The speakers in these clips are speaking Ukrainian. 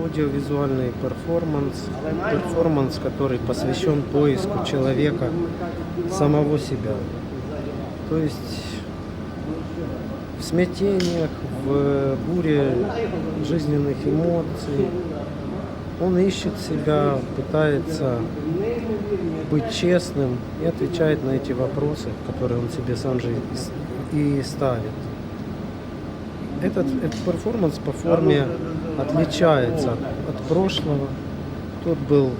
аудиовизуальный перформанс, перформанс, который посвящен поиску человека самого себя. То есть в смятениях, в буре жизненных эмоций он ищет себя, пытается быть честным и отвечает на эти вопросы, которые он себе сам же и ставит. Этот, этот перформанс по форме отличается от прошлого. Тот был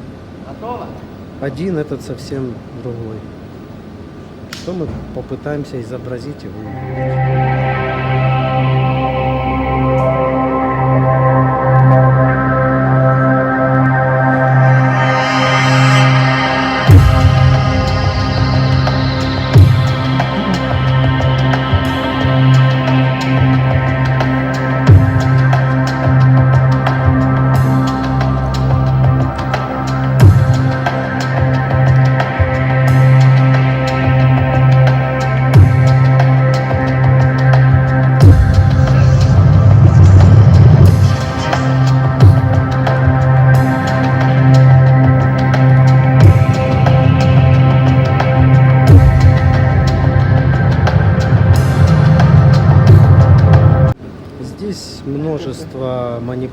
один, этот совсем другой. Что мы попытаемся изобразить и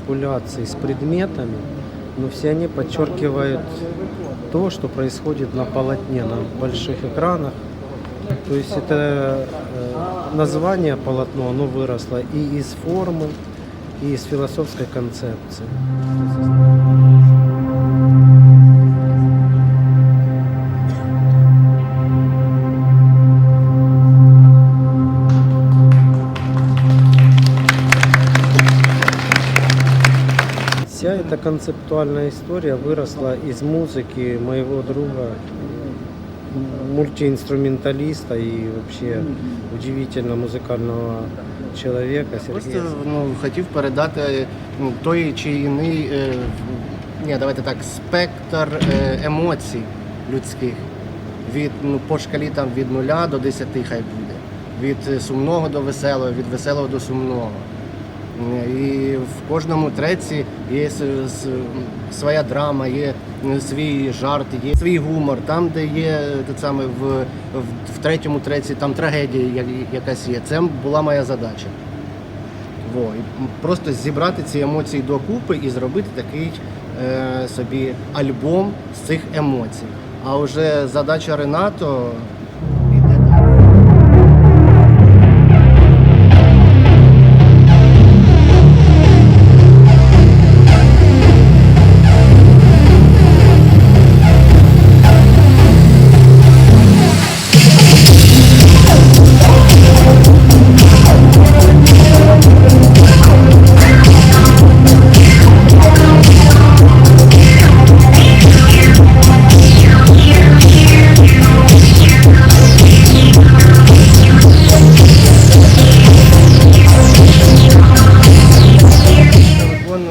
манипуляций с предметами, но все они подчеркивают то, что происходит на полотне, на больших экранах. То есть это э, название полотно, оно выросло и из формы, и из философской концепции. концептуальная история выросла из музыки моего друга, м, мультиинструменталиста и вообще удивительно музыкального человека Просто Сергея. ну, хотів передати ну, той чи іний, е, ні, давайте так, спектр е, емоцій людських. Від, ну, по шкалі там, від 0 до 10 хай буде. Від е, сумного до веселого, від веселого до сумного. І в кожному треці є своя драма, є свій жарт, є свій гумор. Там, де є те саме в, в, в третьому треці, там трагедія якась є. Це була моя задача. Во, і просто зібрати ці емоції докупи і зробити такий е, собі альбом з цих емоцій. А вже задача Ренато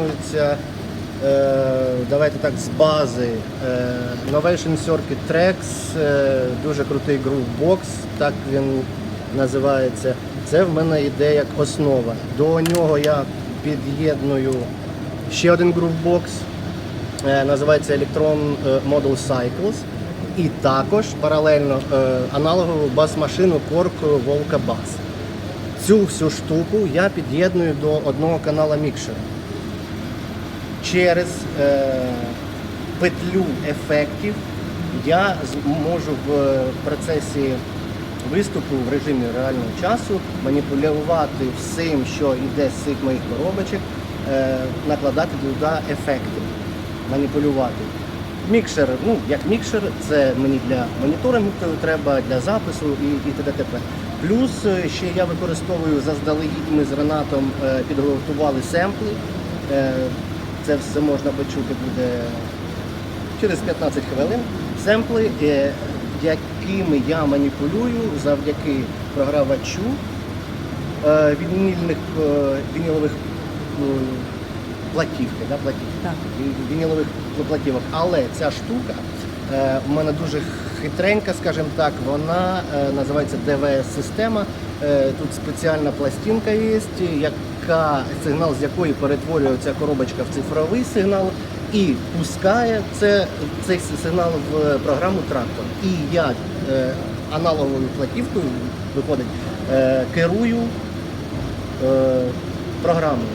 виконується, е, давайте так, з бази е, Novation Circuit Tracks, е, дуже крутий groovebox, так він називається. Це в мене йде як основа. До нього я під'єдную ще один groovebox, називається Electron Model Cycles. І також паралельно аналогову бас-машину Korg Volca Bass. Цю всю штуку я під'єдную до одного канала мікшера через е, петлю ефектів я зможу в процесі виступу в режимі реального часу маніпулювати всім, що йде з цих моїх коробочок, е, накладати туди ефекти, маніпулювати. Мікшер, ну як мікшер, це мені для моніторингу треба, для запису і, і т.д. Плюс е, ще я використовую заздалегідь ми з Ренатом підготували семпли. Це все можна почути буде через 15 хвилин. Семпли, е, якими я маніпулюю завдяки програвачу е, вінільних е, вінілових платівки, да, платівки. Так. Вінілових платівок. Але ця штука у мене дуже хитренька, скажімо так, вона е, називається ДВС-система. Е, Тут спеціальна пластинка є, яка сигнал з якої перетворюється коробочка в цифровий сигнал і пускає це, цей сигнал в програму трактор. І я е, аналоговою платівкою виходить, е, керую е, програмою.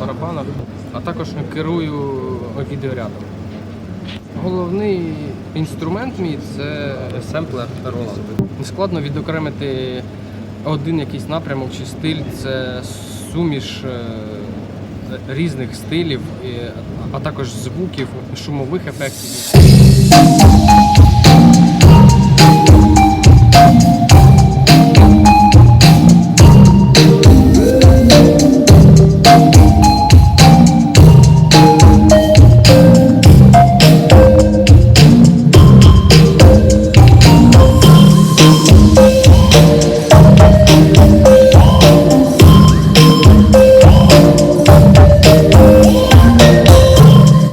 барабанах, а також керую відеорядом. Головний інструмент мій це семплер та Roland. Нескладно відокремити один якийсь напрямок чи стиль це суміш е, різних стилів, а також звуків, шумових ефектів.